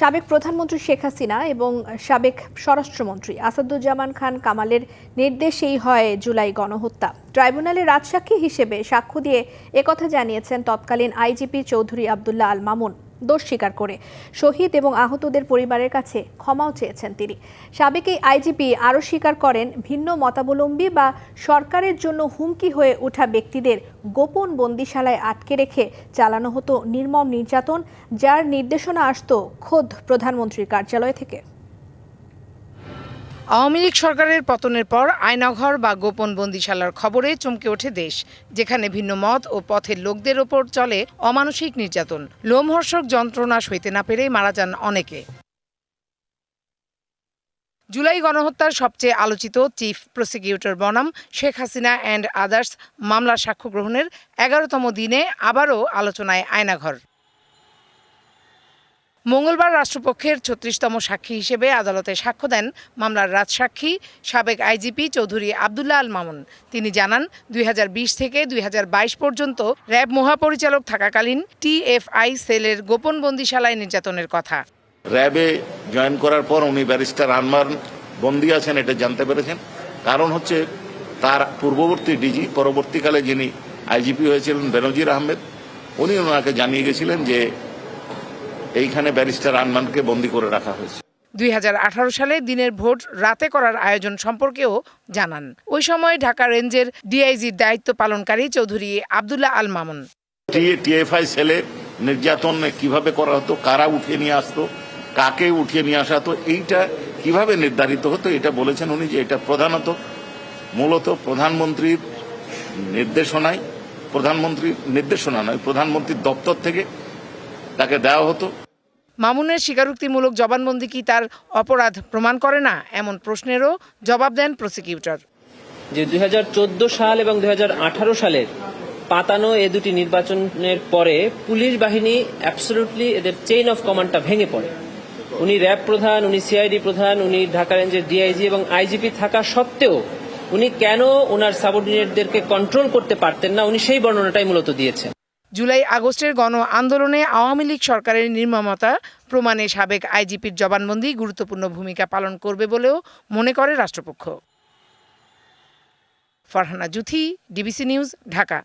সাবেক প্রধানমন্ত্রী শেখ হাসিনা এবং সাবেক স্বরাষ্ট্রমন্ত্রী আসাদুজ্জামান খান কামালের নির্দেশেই হয় জুলাই গণহত্যা। ট্রাইব্যুনালে রাজসাক্ষী হিসেবে সাক্ষ্য দিয়ে একথা জানিয়েছেন তৎকালীন আইজিপি চৌধুরী আবদুল্লাহ আল মামুন। দোষ স্বীকার করে। শহীদ এবং আহতদের পরিবারের কাছে ক্ষমাও চেয়েছেন তিনি। সাবেক এই আইজিপি আরও স্বীকার করেন, ভিন্ন মতাবলম্বী বা সরকারের জন্য হুমকি হয়ে ওঠা ব্যক্তিদের গোপন বন্দিশালায় আটকে রেখে চালানো হতো নির্মম নির্যাতন, যার নির্দেশনা আসত খোদ প্রধানমন্ত্রীর কার্যালয় থেকে। আওয়ামী লীগ সরকারের পতনের পর আয়নাঘর বা গোপন বন্দিশালার খবরে চমকে ওঠে দেশ, যেখানে ভিন্ন মত ও পথের লোকদের ওপর চলে অমানসিক নির্যাতন। লোমহর্ষক যন্ত্রণা সইতে না পেরে মারা যান অনেকে। জুলাই গণহত্যার সবচেয়ে আলোচিত চিফ প্রসিকিউটর বনাম শেখ হাসিনা অ্যান্ড আদার্স মামলার সাক্ষ্য গ্রহণের এগারোতম দিনে আবারও আলোচনায় আয়নাঘর। মঙ্গলবার রাষ্ট্রপক্ষের ছত্রিশতম সাক্ষী হিসেবে আদালতে সাক্ষ্য দেন মামলার রাজসাক্ষী সাবেক আইজিপি চৌধুরী আবদুল্লাহ আল মামুন। তিনি জানান, দুই হাজার বিশ থেকে দুই হাজার বাইশ পর্যন্ত র্যাব মহাপরিচালক থাকাকালীন টিএফআই সেলের গোপন বন্দিশালায় নির্যাতনের কথা। র্যাবে জয়েন করার পর উনি ব্যারিস্টার আনমার বন্দি আছেন, এটা জানতে পেরেছেন। কারণ হচ্ছে তার পূর্ববর্তী ডিজি, পরবর্তীকালে যিনি আইজিপি হয়েছিলেন বেনজির আহমেদ, উনি ওনাকে জানিয়ে গেছিলেন যে এইখানে ব্যারিস্টার আনমানকে বন্দি করে রাখা হয়েছে। দুই হাজার আঠারো সালে দিনের ভোট রাতে করার আয়োজন সম্পর্কেও জানান। ওই সময় ঢাকা রেঞ্জের ডিআইজির দায়িত্ব পালনকারী চৌধুরী আবদুল্লাহ আল মামুন। টিএফআই সেলে নির্যাতন কীভাবে করা হতো কারা উঠিয়ে নিয়ে আসতো কাকে উঠিয়ে নিয়ে আসা হতো এইটা কীভাবে নির্ধারিত হতো এটা বলেছেন উনি যে এটা প্রধানত মূলত প্রধানমন্ত্রীর নির্দেশনায় প্রধানমন্ত্রীর নির্দেশনা নয় প্রধানমন্ত্রীর দপ্তর থেকে তাকে দেওয়া হতো? মামুনের স্বীকারোক্তিমূলক জবানবন্দি কি তার অপরাধ প্রমাণ করে না? এমন প্রশ্নেরও জবাব দেন প্রসিকিউটর। যে দু হাজার চোদ্দ সাল এবং দুই হাজার আঠারো সালের পাতানো এ দুটি নির্বাচনের পরে পুলিশ বাহিনী অ্যাবসলুটলি এদের চেইন অফ কমান্ডটা ভেঙে পড়ে। উনি র্যাব প্রধান উনি সিআইডি প্রধান উনি ঢাকা রেঞ্জের ডিআইজি এবং আইজিপি থাকা সত্ত্বেও উনি কেন ওনার সাবঅর্ডিনেটদেরকে কন্ট্রোল করতে পারতেন না? উনি সেই বর্ণনাটাই মূলত দিয়েছেন। জুলাই আগস্টের গণ আন্দোলনে আওয়ামী লীগ সরকারের নির্মমতা প্রমাণে সাবেক আইজিপির জবানবন্দি গুরুত্বপূর্ণ ভূমিকা পালন করবে বলেও মনে করে রাষ্ট্রপক্ষ। Farhana Juthi, DBC news, Dhaka.